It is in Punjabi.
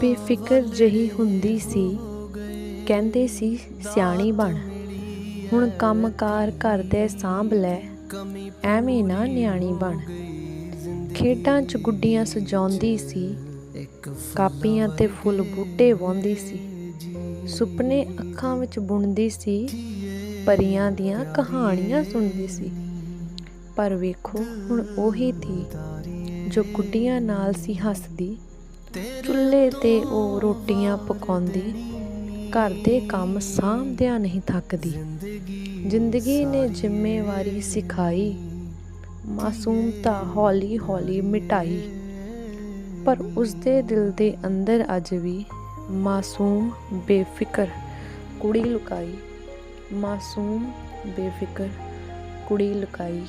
ਬੇਫਿਕਰ ਜਹੀ ਹੁੰਦੀ ਸੀ। ਕਹਿੰਦੇ ਸੀ, ਸਿਆਣੀ ਬਣ। ਹੁਣ ਕੰਮਕਾਰ ਘਰ ਸਾਂਭ ਲੈ। ਐਵੇਂ ਨਾ ਨਿਆਣੀ ਬਣ। ਖੇਡਾਂ 'ਚ ਗੁੱਡੀਆਂ ਸਜਾਉਂਦੀ ਸੀ। ਕਾਪੀਆਂ ਤੇ ਫੁੱਲ ਬੂਟੇ ਵਾਉਂਦੀ ਸੀ। ਸੁਪਨੇ ਅੱਖਾਂ ਵਿੱਚ ਬੁਣਦੀ ਸੀ। ਪਰੀਆਂ ਦੀਆਂ ਕਹਾਣੀਆਂ ਸੁਣਦੀ ਸੀ। ਪਰ ਵੇਖੋ, ਹੁਣ ਉਹੀ ਥੀ ਜੋ ਗੁੱਡੀਆਂ ਨਾਲ ਸੀ ਹੱਸਦੀ। ਚੁੱਲ੍ਹੇ ਤੇ ਉਹ ਰੋਟੀਆਂ ਪਕਾਉਂਦੀ। ਘਰ ਦੇ ਕੰਮ ਸਾਂਭਦਿਆਂ ਨਹੀਂ ਥੱਕਦੀ। ਜ਼ਿੰਦਗੀ ਨੇ ਜ਼ਿੰਮੇਵਾਰੀ ਸਿਖਾਈ। ਮਾਸੂਮਤਾ ਹੌਲੀ ਹੌਲੀ ਮਿਟਾਈ। ਪਰ ਉਸਦੇ ਦਿਲ ਦੇ ਅੰਦਰ ਅੱਜ ਵੀ ਮਾਸੂਮ ਬੇਫਿਕਰ ਕੁੜੀ ਲੁਕਾਈ। ਮਾਸੂਮ ਬੇਫਿਕਰ ਕੁੜੀ ਲੁਕਾਈ।